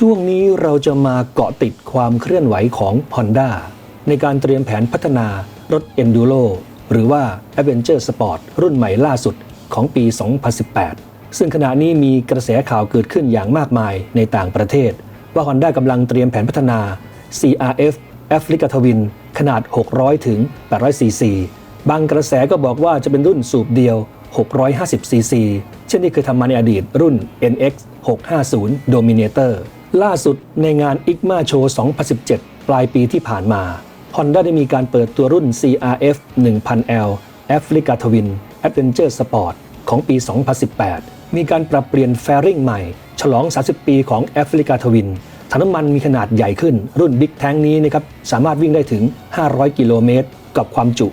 ช่วงนี้เราจะมาเกาะติดความเคลื่อนไหวของ Honda ในการเตรียมแผนพัฒนารถ Enduro หรือว่า Adventure Sport รุ่นใหม่ล่าสุดของปี 2018 ซึ่งขณะนี้มีกระแสข่าวเกิดขึ้นอย่างมากมายในต่างประเทศ ว่า Honda กำลังเตรียมแผนพัฒนา CRF Africa Twin ขนาด 600 ถึง 800 cc บางกระแสก็บอกว่าจะเป็นรุ่นสูบเดียว 650 cc เช่นที่เคยทำมาในอดีตรุ่น NX 650 Dominator ล่าสุดในงาน ICMA Show 2017 ปลายปีที่ผ่านมา Honda ได้มีการเปิดตัวรุ่น CRF 1000L Africa Twin Adventure Sport ของปี 2018 มีการปรับเปลี่ยนแฟริ่งใหม่ ฉลอง 30 ปีของ Africa Twin ถังน้ำมันมีขนาดใหญ่ขึ้น รุ่น Big Tank นี้นะครับสามารถวิ่งได้ถึง 500 กิโลเมตร กับความจุ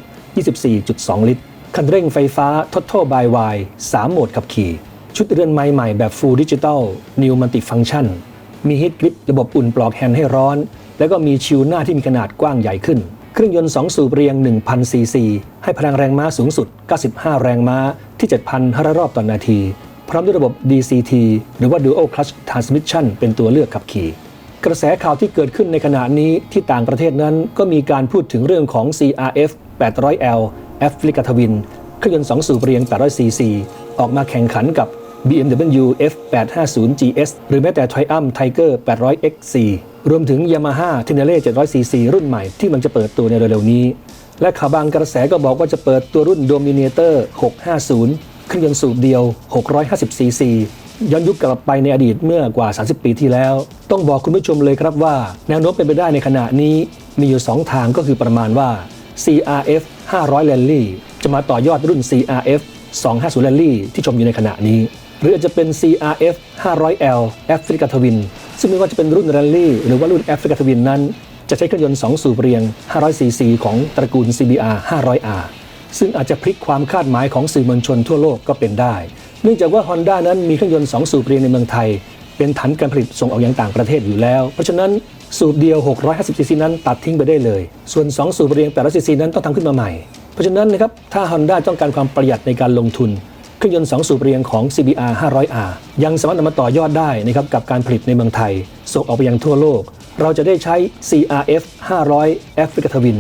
24.2 ลิตร คันเร่งไฟฟ้า Total by Y 3โหมดขับขี่ ชุดเรือนไม้ใหม่แบบ Full Digital New Multifunction มีฮิตกริประบบอุ่นปลอกแฮนด์ให้ร้อน แล้วก็มีชิวหน้าที่มีขนาดกว้างใหญ่ขึ้น เครื่องยนต์ 2 สูบเรียง 1,000 ซีซี ให้พลังแรงม้าสูงสุด 95 แรงม้าที่ 7,500 รอบต่อนนาที พร้อมด้วยระบบ DCT หรือว่า Dual Clutch Transmission เป็นตัวเลือกขับขี่ กระแสข่าวที่เกิดขึ้นในขณะนี้ที่ต่างประเทศนั้นก็มีการพูดถึงเรื่องของ CRF 800L Africa Twin เครื่องยนต์2สูบเรียง 800 cc ออกมาแข่งขันกับ BMW F850 GS หรือแม้แต่ Triumph Tiger 800 XC รวมถึง Yamaha Tenere 700 cc รุ่นใหม่ที่มันจะเปิดตัวในเร็วๆนี้ และข่าวบางกระแสก็บอกว่าจะเปิดตัวรุ่น Dominator 650 เครื่องยนต์สูบเดียว 650 cc ย้อนยุคกลับไปในอดีตเมื่อกว่า 30 ปีที่แล้ว ต้องบอกคุณผู้ชมเลยครับว่า แนวโน้มเป็นไปได้ในขณะนี้มีอยู่ 2 ทางก็คือประมาณว่า CRF 500 Rally จะมาต่อยอดรุ่น CRF 250 Rally ที่ชมอยู่ในขณะนี้ หรืออาจจะเป็น CRF 500L Africa Twin ซึ่งไม่ว่าจะเป็นรุ่น Rally หรือว่ารุ่น Africa Twin นั้น จะใช้เครื่องยนต์ 2 สูบเรียง 500cc ของตระกูล CBR 500R ซึ่งอาจจะพลิกความคาดหมายของสื่อมวลชนทั่วโลกก็เป็นได้ เนื่องจากว่า Honda นั้นมีเครื่องยนต์ 2 สูบเรียงในเมืองไทย เป็นฐานการผลิตส่งออกยังต่างประเทศอยู่แล้ว เพราะฉะนั้นสูบเดียว 650cc นั้นตัดทิ้งไปได้เลย ส่วน 2 สูบเรียง 800cc นั้นต้องทำขึ้นมาใหม่ เพราะฉะนั้นนะครับ ถ้า Honda ต้องการความประหยัดในการลงทุน เครื่องยนต์2สูบเรียงของ CBR 500R ยังสามารถนำมาต่อยอดได้นะครับกับการผลิตในเมืองไทย ส่งออกไปยังทั่วโลก เราจะได้ใช้ CRF 500 Africa Twin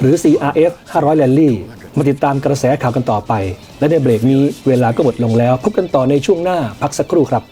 หรือ CRF 500 Rally มาติดตามกระแสข่าวกันต่อไป และในเบรกนี้เวลาก็หมดลงแล้ว พบกันต่อในช่วงหน้าพักสักครู่ครับ